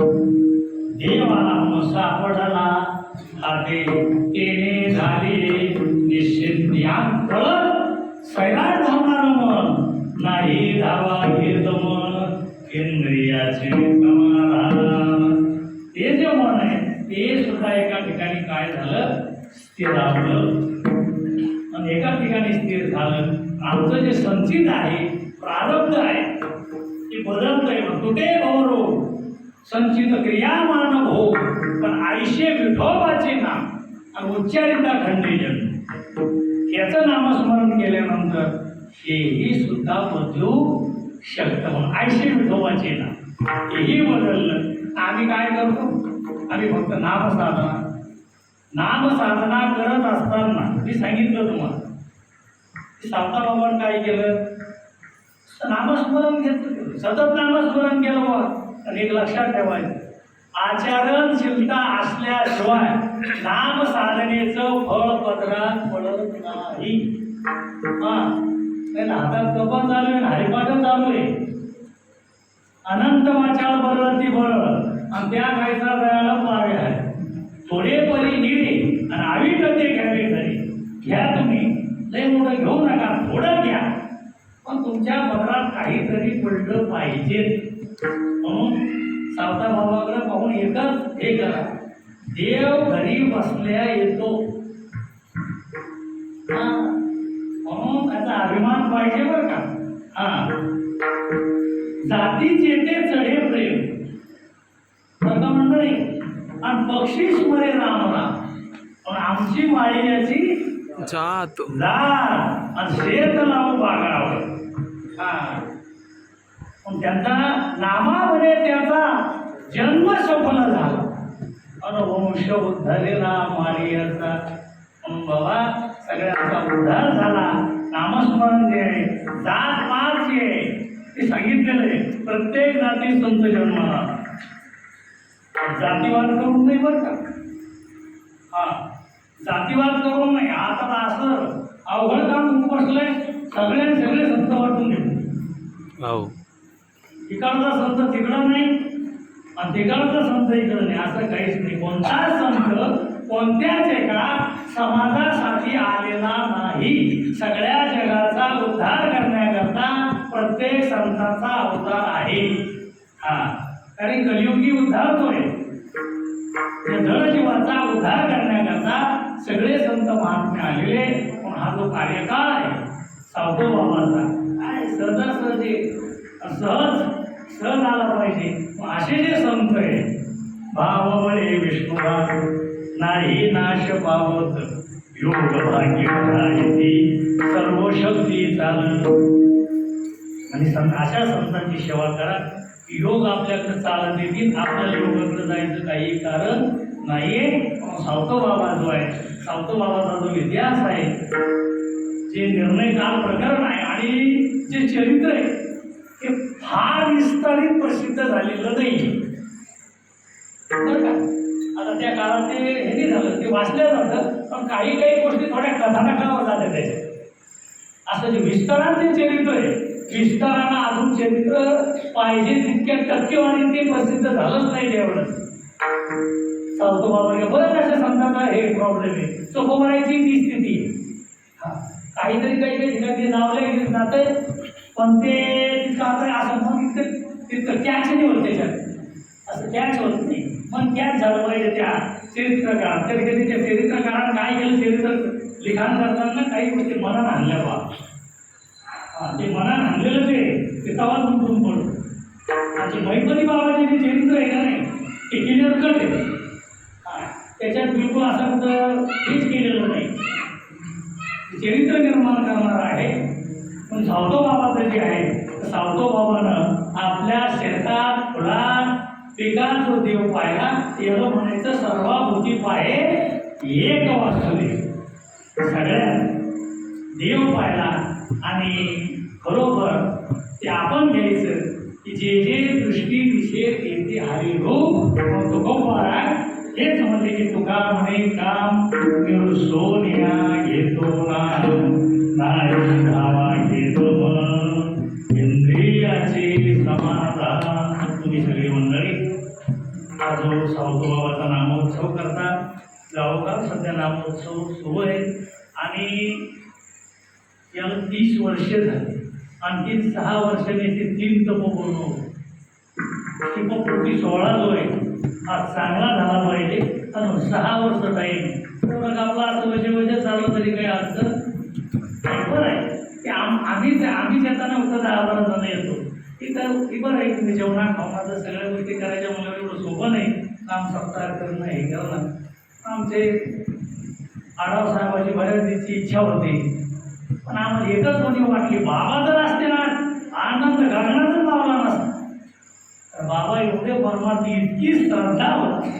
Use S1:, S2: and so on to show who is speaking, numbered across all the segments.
S1: देवाला मग सापडला हाते तेने झाले. निश्चित कळत सैराट धावणार मन. नाही धावा घेत मन. इंद्रियाचे समाधान ते जे मन आहे ते सुद्धा एका ठिकाणी काय झालं? स्थिरावलं आणि एका ठिकाणी स्थिर झालं. आमचं जे संचित आहे प्रारब्ध आहे ते बदलतंय. तुटे भवरो. संचित क्रियामान हो पण आयशे विठोबाचे नाम आणि उच्चारिता खंडेजन याचं नामस्मरण केल्यानंतर हेही सुद्धा बदलू शकतं म्हणून विठोबाचे नाम. हेही बदललं. आम्ही काय करतो? आम्ही फक्त नामसाधना. नामसाधना करत असताना मी सांगितलं तुम्हाला सावता बाबांनी काय केलं? नामस्मरण घेतलं. सतत नामस्मरण केलं बा आणि एक लक्षात ठेवायचं. आचरणशीलता असल्याशिवाय नाम साधनेचं फळ पदरात पडत नाही. हा. नाही ना हातात कपन चालू आहे हरिपाठ चालू आहे. अनंत वाचाळ बरं ती बरं आणि त्या गायचा दयाला पावे आहे. थोडे परी निळे आणि आवी ते घ्यावे घरी घ्या तुम्ही लय मोठं घेऊ नका थोडं घ्या. पण तुमच्या पदरात काहीतरी पडलं पाहिजे. म्हणून सावता बाबाकडे पाहून एकच हे करा. देव घरी बसल्या येतो. हा. म्हणून त्याचा अभिमान पाहिजे बरं का? हा. जातीचे ते चढे प्रेम. का मंडळी आणि बक्षीस मरे रामला. पण आमची माळी याची
S2: जात.
S1: लाल आणि शेत लावून बागावर. हा. पण त्यांचा नामामध्ये त्याचा जन्म सफल झाला. अन वंश उद्धरेला मारियाचा म्हणून बाबा सगळ्यांचा उद्धार झाला. नामस्मरण जे आहे जात पाच जे आहे ते सांगितलेलं आहे. प्रत्येक जाती संत जन्माला जातीवाद करून नाही बरं का? हा. जातीवाद करून नाही. आता असं अवघड काम बसलंय. सगळे सगळे संत वाटून घेऊ
S2: हो
S1: इकडचा संत तिकडं नाही आणि तिकडचा संत इकडं नाही असं काहीच नाही. कोणता संत कोणत्याच एका समाजासाठी आलेला नाही. सगळ्या जगाचा उद्धार करण्याकरता प्रत्येक संतांचा अवतार आहे. हा. कारण कलियुगी उद्धारतोय त्या उद्धार करण्याकरता सगळे संत महात्मे आलेले पण हा जो कार्यकाळ आहे सावतो बाबांचा काय सहजासहजी सहज सण आला पाहिजे. असे जे संत आहे भावबळे विष्णुराज नाही नाश पावत. योग भाग्य सर्व शक्ती चालत आणि संत अशा संतांची सेवा करा. योग आपल्याकडे चालत येतील. आपल्याला योगाकडे जायचं काही कारण नाहीये. सावतो बाबा जो आहे सावतो बाबाचा जो इतिहास आहे जे निर्णय काल प्रकरण आहे आणि जे चरित्र आहे हे फार विस्तारित प्रसिद्ध झालेलं नाही. बरं का? आता त्या काळात ते हे नाही झालं ते वाचलं जातं पण काही काही गोष्टी थोड्या कथानकावर जातात त्याच्यात असं जे विस्ताराचे चरित्र आहे विस्तारानं अजून चरित्र पाहिजे तितक्या टक्केवारी ते प्रसिद्ध झालंच नाही एवढंच चालतो बाबा बरंच अशा संतांचा हे प्रॉब्लेम आहे. चोखोबरायची ती स्थिती हा. काहीतरी काही काही ठिकाणी ते नावले गेले जाते पण ते तिथं आता असं मग इतकं तितकं कॅच नाही होत त्याच्यात. असं कॅच होत नाही. मग कॅच झालं पाहिजे त्या चरित्रकारात कधी कधी त्या चरित्रकारात काय केलं? चरित्र लिखाण करताना काही गोष्टी मनात आणल्या बा. ते मनात आणलेलं ते ते तवाच गुंतून पडतो आणि मैपती बाबाचे जे चरित्र आहे का नाही ते क्लिअर कट आहे. त्याच्यात बिलकुल असं कुठं हेच केलेलं नाही. चरित्र निर्माण करणार आहे. पण सावतो बाबाचं जे आहे सावतो बाबानं आपल्या शेतात फुलात पिकात जो देव पाहिला तेव्हा म्हणायचं सर्वाभूती पाहे एक वास्तुदेव सगळ्या देव पाहिला आणि खरोखर ते आपण घ्यायचं की जे जे दृष्टी विषय येते हरी रूप तुकोबारा हेच म्हणते की तुका म्हणे काम सोनिया घेतो. गावोगाव सध्या सुरू आहे. आणि याला तीस वर्षे झाली. आणखी सहा वर्षाने ते तीन तपोवन होते शिवपोटी सोहळा जो आहे हा चांगला झाला पाहिजे आणि सहा वर्ष जाईल तेवढं आपला असं वजे वजे चाललं तरी काही अडचण बरं आहे. की आम आम्हीच आम्ही येताना होतं दहा बारा जण येतो तिथं ती बरं आहे की जेवणा खावणाचं सगळ्या गोष्टी करायच्या मला एवढं सोपं नाही. काम सप्ताह करणं हे करणं. आमचे आढाव साहेबाची बऱ्याच इच्छा होती. पण आम्हाला एकच म्हणजे वाटली बाबा जर असते ना आनंद गगनातच लावला नसता तर बाबा एवढे परमार्थी इतकी श्रद्धा होती.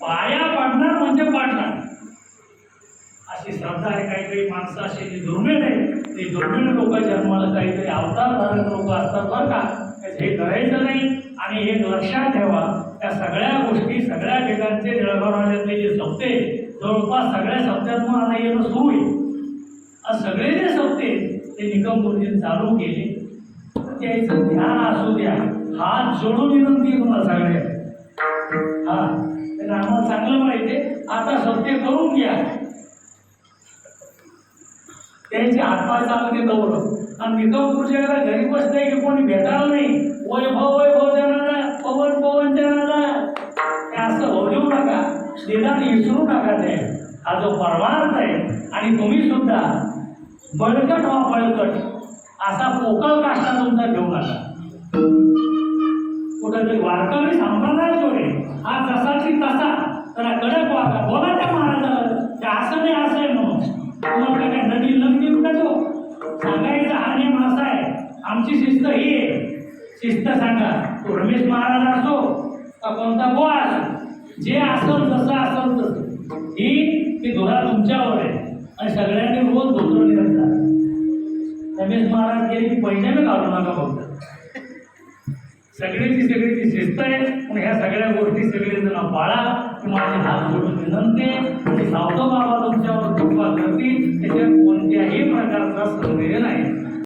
S1: पाया पडणार म्हणजे पाडणार. अशी श्रद्धा आहे काही काही माणसं अशी जी दुर्मिळ आहे ते दुर्मिळ लोक जन्माला काहीतरी अवतार धारक लोक असतात बरं का. हे करायचं नाही आणि हे लक्षात ठेवा. त्या सगळ्या गोष्टी सगळ्या ठिकाणचे जळगाव राज्यातले जे सप्ते जवळपास सगळ्या सप्त्यात मग आता येणं सुरू आहे आज सगळे जे सप्ते ते निकम चालू केले. त्याचं ध्यान असू द्या. हात जोडून विनंती आहे तुम्हाला सगळ्या हा तर आम्हाला चांगलं माहिती आता सत्य करून घ्या. त्यांचे हातपाय चालू ते दौड आणि निकम गुरुजीला घरी बसते की कोणी भेटायला नाही. वैभव वैभव देणार निदान विसरू नका ते हा जो परमार्थ आहे आणि तुम्ही सुद्धा बळकट व्हा बळकट. असा पोकळ काष्टा तुमचा घेऊ नका कुठेतरी वारकरी संप्रदाय जोडे हा जसाची तसा त्याला कडक वागा बोला त्या महाराजाला ते असं नाही असं आहे म्हणून. तुम्हाला काय नदी लग्न का तो? सांगायचा हा नियम असा आहे. आमची शिस्त ही आहे. शिस्त सांगा तो रमेश महाराज असो का कोणता बुवा असो? जे असेल जसं असं तसं. ही ती धुरा तुमच्यावर आहे. आणि सगळ्यांनी रोज धोतर निघतात रमेश महाराज गेली पैशाने घालू नका फक्त सगळीची सगळीची शिस्त आहे. पण ह्या सगळ्या गोष्टी सगळे जण पाळा की माझे हात जोडून विनंती. आणि सावतो बाबा तुमच्यावर कृपा करतील त्याच्यात कोणत्याही प्रकारचा संदेह नाही.